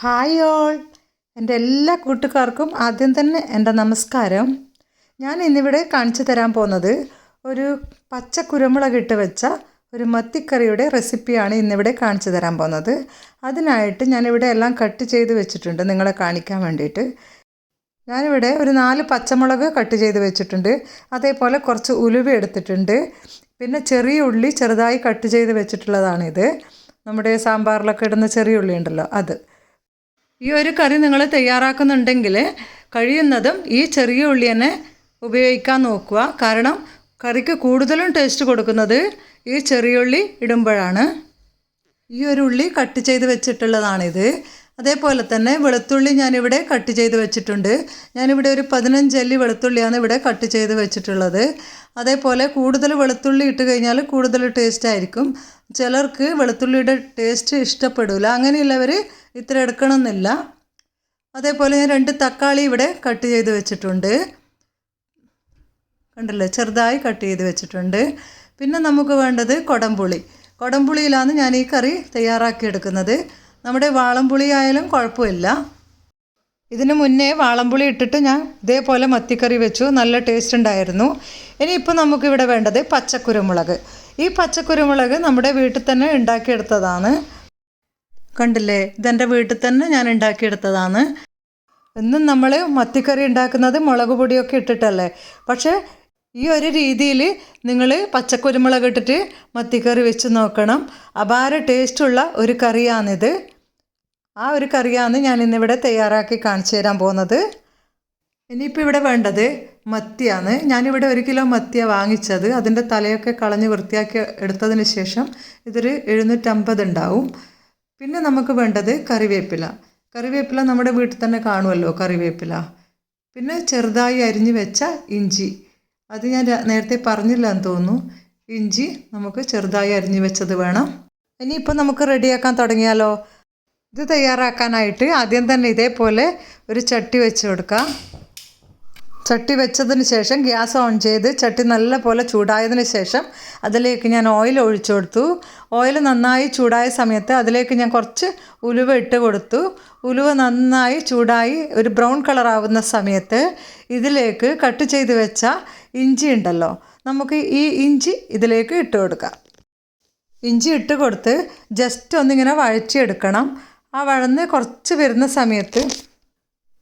Hi all. എന്റെ എല്ലാ കൂട്ടുകാർക്കും ആദ്യം തന്നെ എന്റെ നമസ്കാരം. ഞാൻ ഇന്നിവിടെ കാണിച്ചു തരാൻ പോകുന്നത് ഒരു പച്ച കുരുമുളക് ഇട്ട് വെച്ച ഒരു മത്തിക്കറിയുടെ റെസിപ്പിയാണ് ഇന്നിവിടെ കാണിച്ചു തരാൻ പോകുന്നത്. അതിനായിട്ട് ഞാനിവിടെ എല്ലാം കട്ട് ചെയ്ത് വെച്ചിട്ടുണ്ട് നിങ്ങളെ കാണിക്കാൻ വേണ്ടിയിട്ട്. ഞാനിവിടെ ഒരു നാല് പച്ചമുളക് കട്ട് ചെയ്ത് വെച്ചിട്ടുണ്ട്. അതേപോലെ കുറച്ച് ഉലുവ എടുത്തിട്ടുണ്ട്. പിന്നെ ചെറിയ ഉള്ളി ചെറുതായി കട്ട് ചെയ്ത് വെച്ചിട്ടുള്ളതാണിത്. നമ്മുടെ സാമ്പാറിലൊക്കെ ഇടുന്ന ചെറിയ ഉള്ളി ഉണ്ടല്ലോ അത്. ഈ ഒരു കറി നിങ്ങൾ തയ്യാറാക്കുന്നുണ്ടെങ്കിൽ കഴിയുന്നതും ഈ ചെറിയ ഉള്ളി തന്നെ ഉപയോഗിക്കാൻ നോക്കുക. കാരണം കറിക്ക് കൂടുതലും ടേസ്റ്റ് കൊടുക്കുന്നത് ഈ ചെറിയ ഉള്ളി ഇടുമ്പോഴാണ്. ഈ ഒരു ഉള്ളി കട്ട് ചെയ്ത് വെച്ചിട്ടുള്ളതാണിത്. അതേപോലെ തന്നെ വെളുത്തുള്ളി ഞാനിവിടെ കട്ട് ചെയ്ത് വെച്ചിട്ടുണ്ട്. ഞാനിവിടെ ഒരു പതിനഞ്ച് അല്ലി വെളുത്തുള്ളിയാണ് ഇവിടെ കട്ട് ചെയ്ത് വെച്ചിട്ടുള്ളത്. അതേപോലെ കൂടുതൽ വെളുത്തുള്ളി ഇട്ട് കഴിഞ്ഞാൽ കൂടുതൽ ടേസ്റ്റ് ആയിരിക്കും. ചിലർക്ക് വെളുത്തുള്ളിയുടെ ടേസ്റ്റ് ഇഷ്ടപ്പെടില്ല അങ്ങനെയുള്ളവർ ഇത്ര എടുക്കണമെന്നില്ല. അതേപോലെ ഞാൻ രണ്ട് തക്കാളി ഇവിടെ കട്ട് ചെയ്ത് വെച്ചിട്ടുണ്ട്. കണ്ടല്ലേ? ചെറുതായി കട്ട് ചെയ്ത് വെച്ചിട്ടുണ്ട്. പിന്നെ നമുക്ക് വേണ്ടത് കൊടംപുളി. കൊടംപുളിയിലാണ് ഞാൻ ഈ കറി തയ്യാറാക്കി എടുക്കുന്നത്. നമ്മുടെ വാളംപുളി ആയാലും കുഴപ്പമില്ല. ഇതിന് മുന്നേ വാളംപുളി ഇട്ടിട്ട് ഞാൻ ഇതേപോലെ മത്തിക്കറി വെച്ചു. നല്ല ടേസ്റ്റ് ഉണ്ടായിരുന്നു. ഇനിയിപ്പോൾ നമുക്കിവിടെ വേണ്ടത് പച്ചക്കുരുമുളക്. ഈ പച്ചക്കുരുമുളക് നമ്മുടെ വീട്ടിൽ തന്നെ ഉണ്ടാക്കിയെടുത്തതാണ്. കണ്ടില്ലേ? ഇതെന്റെ വീട്ടിൽ തന്നെ ഞാൻ ഉണ്ടാക്കിയെടുത്തതാണ്. എന്നും നമ്മൾ മത്തിക്കറി ഉണ്ടാക്കുന്നത് മുളക് പൊടിയൊക്കെ ഇട്ടിട്ടല്ലേ? പക്ഷേ ഈ ഒരു രീതിയിൽ നിങ്ങൾ പച്ചക്കുരുമുളക് ഇട്ടിട്ട് മത്തിക്കറി വെച്ച് നോക്കണം. അപാര ടേസ്റ്റുള്ള ഒരു കറിയാണിത്. ആ ഒരു കറിയാണ് ഞാൻ ഇന്നിവിടെ തയ്യാറാക്കി കാണിച്ചു തരാൻ പോകുന്നത്. ഇനിയിപ്പോൾ ഇവിടെ വേണ്ടത് മത്തിയാണ്. ഞാനിവിടെ ഒരു കിലോ മത്തിയ വാങ്ങിച്ചത്. അതിന്റെ തലയൊക്കെ കളഞ്ഞ് വൃത്തിയാക്കി എടുത്തതിന് ശേഷം ഇതൊരു എഴുന്നൂറ്റമ്പത് ഉണ്ടാവും. പിന്നെ നമുക്ക് വേണ്ടത് കറിവേപ്പില. കറിവേപ്പില നമ്മുടെ വീട്ടിൽ തന്നെ കാണുമല്ലോ കറിവേപ്പില. പിന്നെ ചെറുതായി അരിഞ്ഞു വെച്ച ഇഞ്ചി. അത് ഞാൻ നേരത്തെ പറഞ്ഞില്ല എന്ന് തോന്നുന്നു. ഇഞ്ചി നമുക്ക് ചെറുതായി അരിഞ്ഞു വെച്ചത് വേണം. ഇനിയിപ്പോൾ നമുക്ക് റെഡിയാക്കാൻ തുടങ്ങിയാലോ? ഇത് തയ്യാറാക്കാനായിട്ട് ആദ്യം തന്നെ ഇതേപോലെ ഒരു ചട്ടി വെച്ച് കൊടുക്കാം. ചട്ടി വെച്ചതിന് ശേഷം ഗ്യാസ് ഓൺ ചെയ്ത് ചട്ടി നല്ല പോലെ ചൂടായതിന് ശേഷം അതിലേക്ക് ഞാൻ ഓയിൽ ഒഴിച്ചു കൊടുത്തു. ഓയിൽ നന്നായി ചൂടായ സമയത്ത് അതിലേക്ക് ഞാൻ കുറച്ച് ഉലുവ ഇട്ട് കൊടുത്തു. ഉലുവ നന്നായി ചൂടായി ഒരു ബ്രൗൺ കളർ ആവുന്ന സമയത്ത് ഇതിലേക്ക് കട്ട് ചെയ്ത് വെച്ച ഇഞ്ചി ഉണ്ടല്ലോ നമുക്ക് ഈ ഇഞ്ചി ഇതിലേക്ക് ഇട്ട് കൊടുക്കാം. ഇഞ്ചി ഇട്ട് കൊടുത്ത് ജസ്റ്റ് ഒന്നിങ്ങനെ വഴറ്റിയെടുക്കണം. ആ വഴന്ന് കുറച്ച് വരുന്ന സമയത്ത്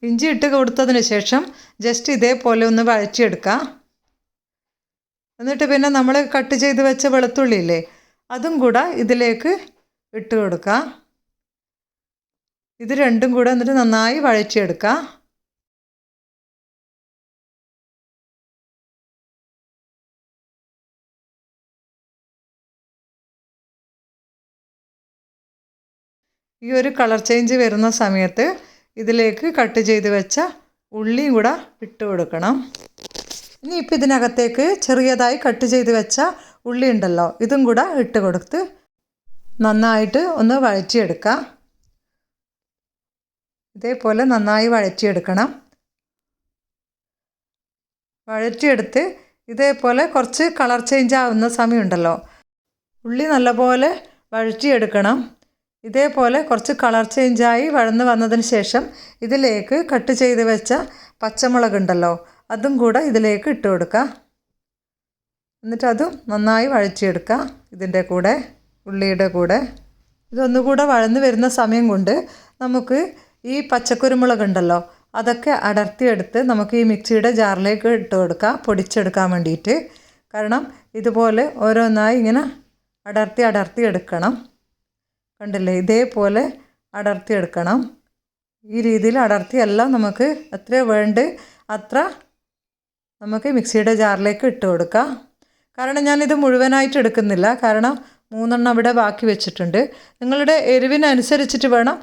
ഇഞ്ചി ഇട്ട് കൊടുത്തതിന് ശേഷം ജസ്റ്റ് ഇതേപോലെ ഒന്ന് വഴറ്റിയെടുക്കാം. എന്നിട്ട് പിന്നെ നമ്മൾ കട്ട് ചെയ്ത് വെച്ച വെളുത്തുള്ളി ഇല്ലേ അതും കൂടെ ഇതിലേക്ക് ഇട്ട് കൊടുക്കാം. ഇത് രണ്ടും കൂടെ എന്നിട്ട് നന്നായി വഴറ്റിയെടുക്കാം. ഈ ഒരു കളർ ചേഞ്ച് വരുന്ന സമയത്ത് ഇതിലേക്ക് കട്ട് ചെയ്ത് വെച്ച ഉള്ളിയും കൂടെ ഇട്ട് കൊടുക്കണം. ഇനിയിപ്പോൾ ഇതിനകത്തേക്ക് ചെറിയതായി കട്ട് ചെയ്ത് വെച്ച ഉള്ളി ഉണ്ടല്ലോ ഇതും കൂടെ ഇട്ട് കൊടുത്ത് നന്നായിട്ട് ഒന്ന് വഴറ്റിയെടുക്കാം. ഇതേപോലെ നന്നായി വഴറ്റിയെടുക്കണം. വഴറ്റിയെടുത്ത് ഇതേപോലെ കുറച്ച് കളർ ചേഞ്ച് ആവുന്ന സമയമുണ്ടല്ലോ ഉള്ളി നല്ലപോലെ വഴറ്റിയെടുക്കണം. ഇതേപോലെ കുറച്ച് കളർ ചേഞ്ചായി വഴന്ന് വന്നതിന് ശേഷം ഇതിലേക്ക് കട്ട് ചെയ്ത് വെച്ച പച്ചമുളക് ഉണ്ടല്ലോ അതും കൂടെ ഇതിലേക്ക് ഇട്ട് കൊടുക്കുക എന്നിട്ട് അതും നന്നായി വഴച്ചെടുക്കുക ഇതിന്റെ കൂടെ ഉള്ളിയുടെ കൂടെ. ഇതൊന്നുകൂടെ വഴന്ന് വരുന്ന സമയം കൊണ്ട് നമുക്ക് ഈ പച്ചക്കുരുമുളക് ഉണ്ടല്ലോ അതൊക്കെ അടർത്തിയെടുത്ത് നമുക്ക് ഈ മിക്സിയുടെ ജാറിലേക്ക് ഇട്ട് കൊടുക്കുക പൊടിച്ചെടുക്കാൻ വേണ്ടിയിട്ട്. കാരണം ഇതുപോലെ ഓരോന്നായി ഇങ്ങനെ അടർത്തി അടർത്തി എടുക്കണം. കണ്ടില്ലേ? ഇതേപോലെ അടർത്തി എടുക്കണം. ഈ രീതിയിൽ അടർത്തിയല്ല നമുക്ക് എത്ര വേണ്ട അത്ര നമുക്ക് മിക്സിയുടെ ജാറിലേക്ക് ഇട്ട് കൊടുക്കാം. കാരണം ഞാനിത് മുഴുവനായിട്ട് എടുക്കുന്നില്ല. കാരണം മൂന്നെണ്ണം അവിടെ ബാക്കി വെച്ചിട്ടുണ്ട്. നിങ്ങളുടെ എരിവിനനുസരിച്ചിട്ട് വേണം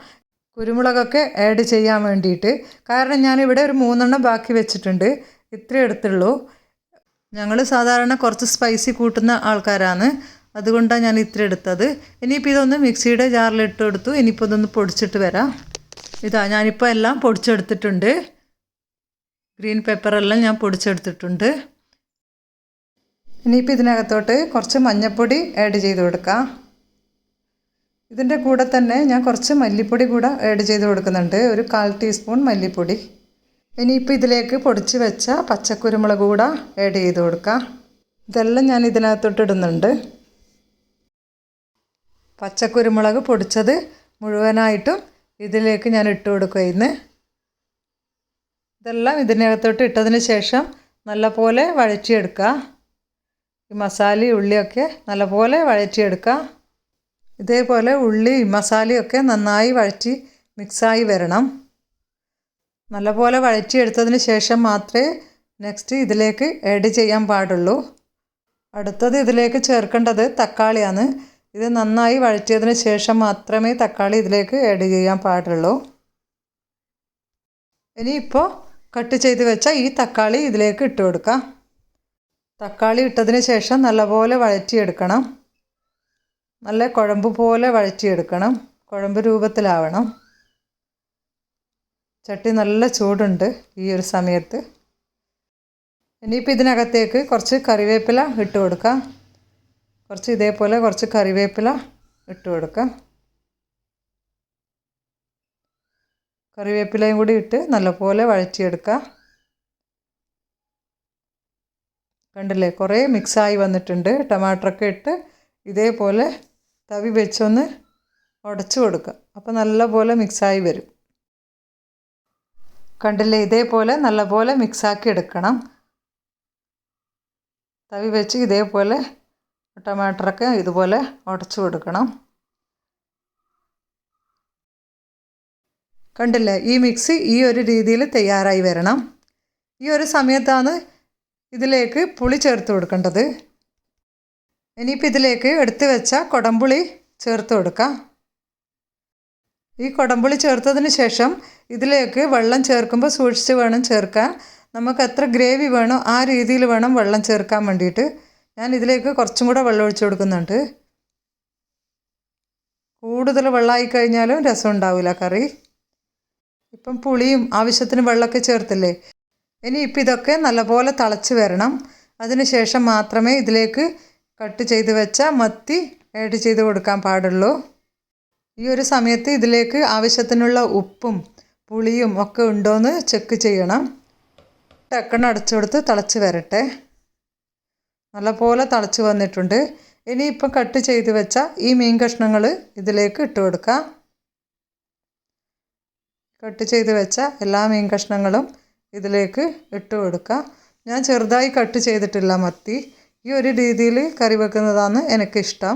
കുരുമുളകൊക്കെ ആഡ് ചെയ്യാൻ വേണ്ടിയിട്ട്. കാരണം ഞാനിവിടെ ഒരു മൂന്നെണ്ണം ബാക്കി വെച്ചിട്ടുണ്ട്. ഇത്രേ എടുത്തുള്ളൂ. ഞങ്ങൾ സാധാരണ കുറച്ച് സ്പൈസി കൂട്ടുന്ന ആൾക്കാരാണ്. അതുകൊണ്ടാണ് ഞാൻ ഇത്ര എടുത്തത്. ഇനിയിപ്പോൾ ഇതൊന്ന് മിക്സിയുടെ ജാറിലിട്ട് കൊടുത്തു. ഇനിയിപ്പോൾ ഇതൊന്ന് പൊടിച്ചിട്ട് വരാം. ഇതാ ഞാനിപ്പോൾ എല്ലാം പൊടിച്ചെടുത്തിട്ടുണ്ട്. ഗ്രീൻ പെപ്പറെല്ലാം ഞാൻ പൊടിച്ചെടുത്തിട്ടുണ്ട്. ഇനിയിപ്പോൾ ഇതിനകത്തോട്ട് കുറച്ച് മഞ്ഞൾപ്പൊടി ആഡ് ചെയ്ത് കൊടുക്കാം. ഇതിന്റെ കൂടെ തന്നെ ഞാൻ കുറച്ച് മല്ലിപ്പൊടി കൂടെ ആഡ് ചെയ്ത് കൊടുക്കുന്നുണ്ട്. ഒരു കാൽ ടീസ്പൂൺ മല്ലിപ്പൊടി. ഇനിയിപ്പോൾ ഇതിലേക്ക് പൊടിച്ച് വെച്ച പച്ചക്കുരുമുളക് കൂടെ ആഡ് ചെയ്ത് കൊടുക്കാം. ഇതെല്ലാം ഞാൻ ഇതിനകത്തോട്ട് ഇടുന്നുണ്ട്. പച്ചക്കുരുമുളക് പൊടിച്ചത് മുഴുവനായിട്ടും ഇതിലേക്ക് ഞാൻ ഇട്ട് കൊടുക്കുകയെന്ന് ഇതെല്ലാം ഇതിനകത്തോട്ട് ഇട്ടതിന് ശേഷം നല്ലപോലെ വഴറ്റിയെടുക്കുക. ഈ മസാലയും ഉള്ളിയൊക്കെ നല്ലപോലെ വഴറ്റിയെടുക്കുക. ഇതേപോലെ ഉള്ളി മസാലയൊക്കെ നന്നായി വഴറ്റി മിക്സായി വരണം. നല്ലപോലെ വഴറ്റിയെടുത്തതിന് ശേഷം മാത്രമേ നെക്സ്റ്റ് ഇതിലേക്ക് ആഡ് ചെയ്യാൻ പാടുള്ളൂ. അടുത്തത് ഇതിലേക്ക് ചേർക്കേണ്ടത് തക്കാളിയാണ്. ഇത് നന്നായി വഴറ്റിയതിന് ശേഷം മാത്രമേ തക്കാളി ഇതിലേക്ക് ആഡ് ചെയ്യാൻ പാടുള്ളൂ. ഇനിയിപ്പോൾ കട്ട് ചെയ്ത് വെച്ച ഈ തക്കാളി ഇതിലേക്ക് ഇട്ട് കൊടുക്കാം. തക്കാളി ഇട്ടതിന് ശേഷം നല്ലപോലെ വഴറ്റിയെടുക്കണം. നല്ല കുഴമ്പ് പോലെ വഴറ്റിയെടുക്കണം. കുഴമ്പ് രൂപത്തിലാവണം. ചട്ടി നല്ല ചൂടുണ്ട് ഈ ഒരു സമയത്ത്. ഇനിയിപ്പോൾ ഇതിനകത്തേക്ക് കുറച്ച് കറിവേപ്പില ഇട്ട് കൊടുക്കാം. കുറച്ച് ഇതേപോലെ കുറച്ച് കറിവേപ്പില ഇട്ട് കൊടുക്കാം. കറിവേപ്പിലയും കൂടി ഇട്ട് നല്ലപോലെ വഴറ്റിയെടുക്കുക കണ്ടില്ലേ കുറേ മിക്സായി വന്നിട്ടുണ്ട്. ടമാറ്ററൊക്കെ ഇട്ട് ഇതേപോലെ തവി വെച്ചൊന്ന് ഉടച്ചു കൊടുക്കുക അപ്പോൾ നല്ലപോലെ മിക്സായി വരും. കണ്ടില്ലേ ഇതേപോലെ നല്ലപോലെ മിക്സാക്കി എടുക്കണം. തവി വെച്ച് ഇതേപോലെ ടമാറ്ററൊക്കെ ഇതുപോലെ ഉടച്ചു കൊടുക്കണം. കണ്ടില്ലേ ഈ മിക്സി ഈ ഒരു രീതിയിൽ തയ്യാറായി വരണം. ഈ ഒരു സമയത്താണ് ഇതിലേക്ക് പുളി ചേർത്ത് കൊടുക്കേണ്ടത്. ഇനിയിപ്പോൾ ഇതിലേക്ക് എടുത്തു വെച്ച കുടംപുളി ചേർത്ത് കൊടുക്കാം. ഈ കുടംപുളി ചേർത്തതിന് ശേഷം ഇതിലേക്ക് വെള്ളം ചേർക്കുമ്പോൾ സൂക്ഷിച്ച് വേണം ചേർക്കാൻ. നമുക്ക് എത്ര ഗ്രേവി വേണോ ആ രീതിയിൽ വേണം വെള്ളം ചേർക്കാൻ വേണ്ടിയിട്ട്. ഞാൻ ഇതിലേക്ക് കുറച്ചും കൂടെ വെള്ളം ഒഴിച്ചു കൊടുക്കുന്നുണ്ട്. കൂടുതൽ വെള്ളമായി കഴിഞ്ഞാലും രസം ഉണ്ടാവില്ല കറി. ഇപ്പം പുളിയും ആവശ്യത്തിന് വെള്ളമൊക്കെ ചേർത്തില്ലേ? ഇനി ഇപ്പം ഇതൊക്കെ നല്ലപോലെ തിളച്ച് വരണം. അതിന് ശേഷം മാത്രമേ ഇതിലേക്ക് കട്ട് ചെയ്ത് വെച്ച മത്തി ആഡ് ചെയ്ത് കൊടുക്കാൻ പാടുള്ളൂ. ഈ ഒരു സമയത്ത് ഇതിലേക്ക് ആവശ്യത്തിനുള്ള ഉപ്പും പുളിയും ഒക്കെ ഉണ്ടോയെന്ന് ചെക്ക് ചെയ്യണം. ടക്കണ അടച്ചു കൊടുത്ത് തിളച്ച് വരട്ടെ. നല്ലപോലെ തിളച്ച് വന്നിട്ടുണ്ട്. ഇനിയിപ്പം കട്ട് ചെയ്ത് വെച്ച ഈ മീൻ കഷ്ണങ്ങൾ ഇതിലേക്ക് ഇട്ട് കൊടുക്കാം. കട്ട് ചെയ്ത് വെച്ച എല്ലാ മീൻ കഷ്ണങ്ങളും ഇതിലേക്ക് ഇട്ട് കൊടുക്കുക ഞാൻ ചെറുതായി കട്ട് ചെയ്തിട്ടില്ല മത്തി. ഈ ഒരു രീതിയിൽ കറി വെക്കുന്നതാണ് എനിക്കിഷ്ടം.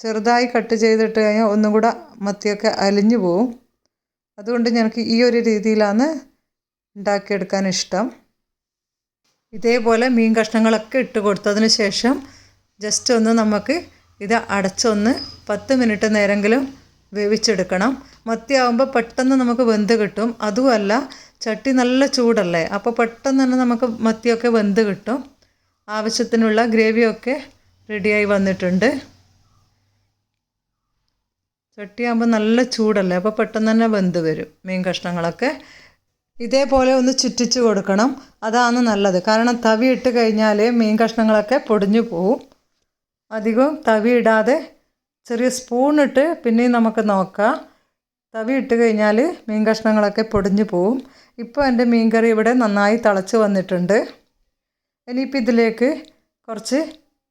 ചെറുതായി കട്ട് ചെയ്തിട്ട് കഴിഞ്ഞാൽ ഒന്നും കൂടെ മത്തിയൊക്കെ അലിഞ്ഞു പോവും. അതുകൊണ്ട് ഞങ്ങൾക്ക് ഈ ഒരു രീതിയിലാണ് ഉണ്ടാക്കിയെടുക്കാൻ ഇഷ്ടം. ഇതേപോലെ മീൻ കഷ്ണങ്ങളൊക്കെ ഇട്ട് കൊടുത്തതിന് ശേഷം ജസ്റ്റ് ഒന്ന് നമുക്ക് ഇത് അടച്ചൊന്ന് പത്ത് മിനിറ്റ് നേരെങ്കിലും വേവിച്ചെടുക്കണം. മത്തിയാവുമ്പോൾ പെട്ടെന്ന് നമുക്ക് വെന്ത് കിട്ടും. അതുമല്ല ചട്ടി നല്ല ചൂടല്ലേ? അപ്പോൾ പെട്ടെന്ന് തന്നെ നമുക്ക് മത്തിയൊക്കെ വെന്ത് കിട്ടും. ആവശ്യത്തിനുള്ള ഗ്രേവിയൊക്കെ റെഡിയായി വന്നിട്ടുണ്ട്. ചട്ടിയാകുമ്പോൾ നല്ല ചൂടല്ലേ? അപ്പോൾ പെട്ടെന്ന് തന്നെ വെന്ത് വരും മീൻ കഷ്ണങ്ങളൊക്കെ. ഇതേപോലെ ഒന്ന് ചുറ്റിച്ചു കൊടുക്കണം. അതാണ് നല്ലത്. കാരണം തവി ഇട്ട് കഴിഞ്ഞാൽ മീൻ കഷ്ണങ്ങളൊക്കെ പൊടിഞ്ഞു പോവും. അധികം തവി ഇടാതെ ചെറിയ സ്പൂൺ ഇട്ട് പിന്നെയും നമുക്ക് നോക്കാം. തവി ഇട്ട് കഴിഞ്ഞാൽ മീൻ കഷ്ണങ്ങളൊക്കെ പൊടിഞ്ഞു പോവും. ഇപ്പോൾ എന്റെ മീൻ കറി ഇവിടെ നന്നായി തിളച്ച് വന്നിട്ടുണ്ട്. ഇനിയിപ്പോൾ ഇതിലേക്ക് കുറച്ച്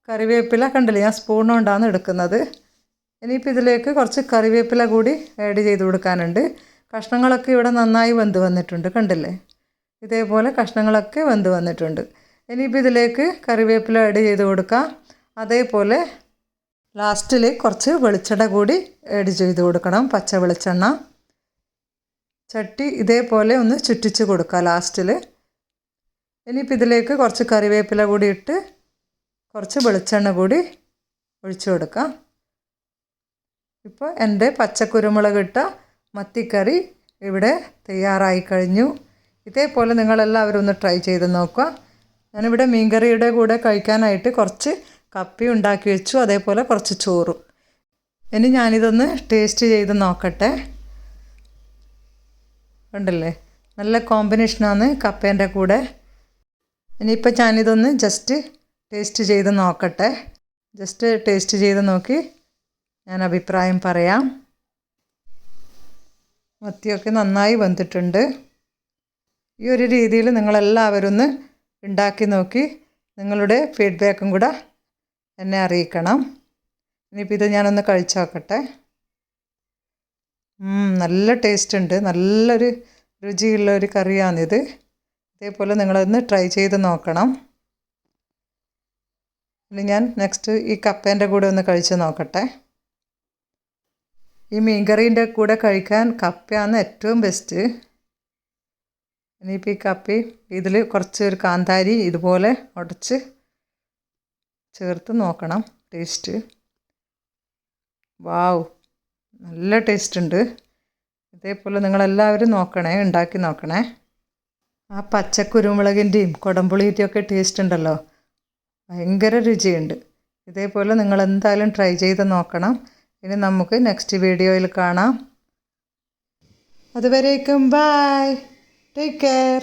കറിവേപ്പില കണ്ടില്ലേ? ഞാൻ സ്പൂൺ കൊണ്ടാണ് എടുക്കുന്നത്. ഇനിയിപ്പോൾ ഇതിലേക്ക് കുറച്ച് കറിവേപ്പില കൂടി ആഡ് ചെയ്ത് കൊടുക്കാനുണ്ട്. കഷ്ണങ്ങളൊക്കെ ഇവിടെ നന്നായി വെന്ത് വന്നിട്ടുണ്ട് കണ്ടില്ലേ? ഇതേപോലെ കഷ്ണങ്ങളൊക്കെ വെന്ത് വന്നിട്ടുണ്ട്. ഇനിയിപ്പോൾ ഇതിലേക്ക് കറിവേപ്പില ആഡ് ചെയ്ത് കൊടുക്കാം. അതേപോലെ ലാസ്റ്റിൽ കുറച്ച് വെളിച്ചെണ്ണ കൂടി ആഡ് ചെയ്ത് കൊടുക്കണം പച്ച വെളിച്ചെണ്ണ. ചട്ടി ഇതേപോലെ ഒന്ന് ചുറ്റിച്ച് കൊടുക്കുക ലാസ്റ്റിൽ ഇനിയിപ്പോൾ ഇതിലേക്ക് കുറച്ച് കറിവേപ്പില കൂടി ഇട്ട് കുറച്ച് വെളിച്ചെണ്ണ കൂടി ഒഴിച്ചു കൊടുക്കാം. ഇപ്പോൾ എന്റെ പച്ചക്കുരുമുളക് ഇട്ട മത്തിക്കറി ഇവിടെ തയ്യാറായി കഴിഞ്ഞു. ഇതേപോലെ നിങ്ങളെല്ലാവരും ഒന്ന് ട്രൈ ചെയ്ത് നോക്കുക. ഞാനിവിടെ മീൻകറിയുടെ കൂടെ കഴിക്കാനായിട്ട് കുറച്ച് കപ്പി ഉണ്ടാക്കി വെച്ചു. അതേപോലെ കുറച്ച് ചോറും. ഇനി ഞാനിതൊന്ന് ടേസ്റ്റ് ചെയ്ത് നോക്കട്ടെ. ഉണ്ടല്ലേ നല്ല കോമ്പിനേഷനാണ് കപ്പേന്റെ കൂടെ. ഇനിയിപ്പോൾ ഞാനിതൊന്ന് ജസ്റ്റ് ടേസ്റ്റ് ചെയ്ത് നോക്കട്ടെ. ജസ്റ്റ് ടേസ്റ്റ് ചെയ്ത് നോക്കി ഞാൻ അഭിപ്രായം പറയാം. മത്തിയൊക്കെ നന്നായി വന്നിട്ടുണ്ട്. ഈ ഒരു രീതിയിൽ നിങ്ങളെല്ലാവരും ഒന്ന് ഉണ്ടാക്കി നോക്കി നിങ്ങളുടെ ഫീഡ്ബാക്കും കൂടെ എന്നെ അറിയിക്കണം. ഇനിയിപ്പോൾ ഇത് ഞാനൊന്ന് കഴിച്ചു നോക്കട്ടെ. നല്ല ടേസ്റ്റ് ഉണ്ട്. നല്ലൊരു രുചിയുള്ള ഒരു കറിയാണിത്. ഇതേപോലെ നിങ്ങളൊന്ന് ട്രൈ ചെയ്ത് നോക്കണം. ഇനി ഞാൻ നെക്സ്റ്റ് ഈ കപ്പേന്റെ കൂടെ ഒന്ന് കഴിച്ച് നോക്കട്ടെ. ഈ മീൻകറീന്റെ കൂടെ കഴിക്കാൻ കപ്പയാണ് ഏറ്റവും ബെസ്റ്റ് ഇനിയിപ്പോൾ ഈ കപ്പി ഇതിൽ കുറച്ച് ഒരു കാന്താരി ഇതുപോലെ ഉടച്ച് ചേർത്ത് നോക്കണം. Taste wow. നല്ല ടേസ്റ്റ് ഉണ്ട്. ഇതേപോലെ നിങ്ങളെല്ലാവരും നോക്കണേ ഉണ്ടാക്കി നോക്കണേ. ആ പച്ചക്കുരുമുളകിന്റെയും കുടംപുളിയുടെയും ഒക്കെ ടേസ്റ്റ് ഉണ്ടല്ലോ. ഭയങ്കര രുചിയുണ്ട്. ഇതേപോലെ നിങ്ങൾ എന്തായാലും ട്രൈ ചെയ്ത് നോക്കണം. ഇനി നമുക്ക് നെക്സ്റ്റ് വീഡിയോയിൽ കാണാം. അതുവരേക്കും ബായ് ടേക്ക് കെയർ